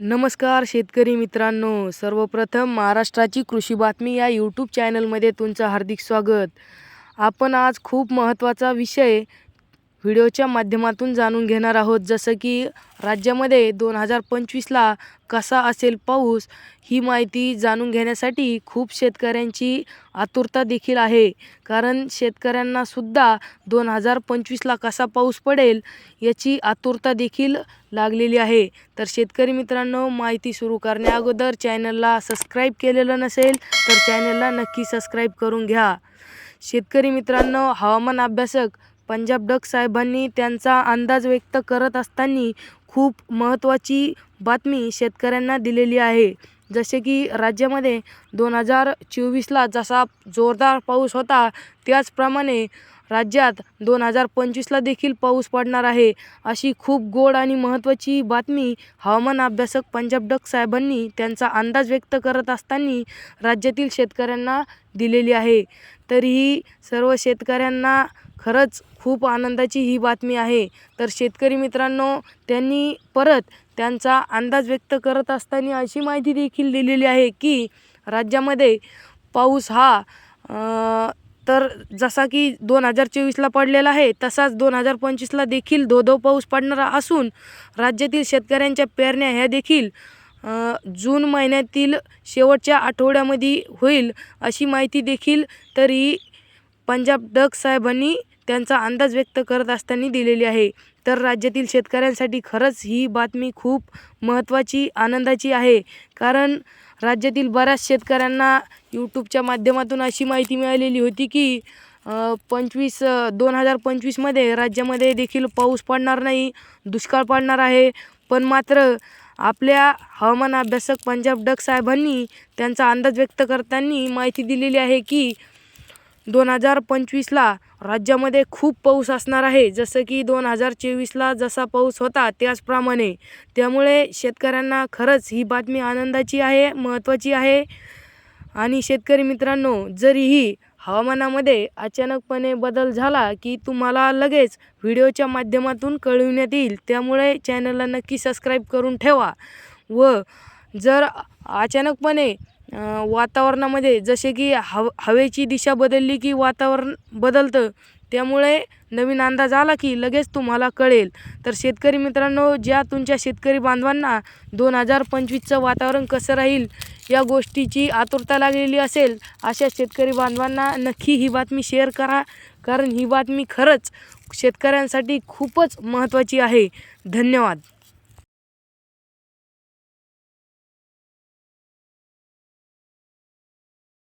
नमस्कार शेतकरी मित्रांनो. सर्वप्रथम महाराष्ट्राची कृषी बातमी या यूट्यूब चॅनलमध्ये तुमचं हार्दिक स्वागत. आपण आज खूप महत्त्वाचा विषय व्हिडिओच्या माध्यमातून जाणून घेणार आहोत जसं की राज्यामध्ये दोन हजार पंचवीसला कसा असेल पाऊस ही माहिती जाणून घेण्यासाठी खूप शेतकऱ्यांची आतुरता देखील आहे. कारण शेतकऱ्यांनासुद्धा दोन हजार पंचवीसला कसा पाऊस पडेल याची आतुरता देखील लागलेली आहे. तर शेतकरी मित्रांनो माहिती सुरू करण्याअगोदर चॅनलला सबस्क्राईब केलेलं नसेल तर चॅनलला नक्की सबस्क्राईब करून घ्या. शेतकरी मित्रांनो हवामान अभ्यासक पंजाब डक साहेबांनी त्यांचा अंदाज व्यक्त करत असताना खूप महत्त्वाची बातमी शेतकऱ्यांना दिलेली आहे. जसे की राज्यामध्ये दोन हजार चोवीसला जसा जोरदार पाऊस होता त्याचप्रमाणे राज्यात दोन हजार पंचवीसला देखील पाऊस पडणार आहे अशी खूप गोड आणि महत्त्वाची बातमी हवामान अभ्यासक पंजाब डक साहेबांनी त्यांचा अंदाज व्यक्त करत असताना राज्यातील शेतकऱ्यांना दिलेली आहे. तरीही सर्व शेतकऱ्यांना खरंच खूप आनंदाची ही बातमी आहे. तर शेतकरी मित्रांनो त्यांनी परत त्यांचा अंदाज व्यक्त करत असताना अशी माहिती देखील दिलेली आहे की राज्यामध्ये पाऊस हा तर जसा की दोन हजार चोवीसला पडलेला आहे तसाच दोन हजार पंचवीसला देखील धो धो पाऊस पडणारा असून राज्यातील शेतकऱ्यांच्या पेरण्या ह्या देखील जून महिन्यातील शेवटच्या आठवड्यामध्ये होईल अशी माहिती देखील तरी पंजाब डक साहेबांनी त्यांचा अंदाज व्यक्त करत असताना दिलेली आहे. तर राज्यातील शेतकऱ्यांसाठी खरंच ही बातमी खूप महत्त्वाची आनंदाची आहे. कारण राज्यातील बऱ्याच शेतकऱ्यांना यूट्यूबच्या माध्यमातून अशी माहिती मिळालेली होती की पंचवीस दोन हजार पंचवीसमध्ये राज्यामध्ये देखील पाऊस पडणार नाही दुष्काळ पडणार आहे. पण मात्र आपल्या हवामान अभ्यासक पंजाब डक साहेबांनी त्यांचा अंदाज व्यक्त करताना माहिती दिलेली आहे की दोन हजार पंचवीसला राज्यामध्ये खूप पाऊस असणार आहे. जसं की दोन हजार चोवीसला जसा पाऊस होता त्याचप्रमाणे. त्यामुळे शेतकऱ्यांना खरंच ही बातमी आनंदाची आहे महत्त्वाची आहे. आणि शेतकरी मित्रांनो जरीही हवामानामध्ये अचानकपणे बदल झाला की तुम्हाला लगेच व्हिडिओच्या माध्यमातून कळविण्यात येईल त्यामुळे चॅनलला नक्की सबस्क्राईब करून ठेवा. व जर अचानकपणे वातावरणामध्ये जसे की हव हवेची दिशा बदलली की वातावरण बदलतं त्यामुळे नवीन अंदाज आला की लगेच तुम्हाला कळेल. तर शेतकरी मित्रांनो ज्या तुमच्या शेतकरी बांधवांना दोन हजार पंचवीसचं वातावरण कसं राहील या गोष्टीची आतुरता लागलेली असेल अशा शेतकरी बांधवांना नक्की ही बातमी शेअर करा. कारण ही बातमी खरंच शेतकऱ्यांसाठी खूपच महत्त्वाची आहे. धन्यवाद.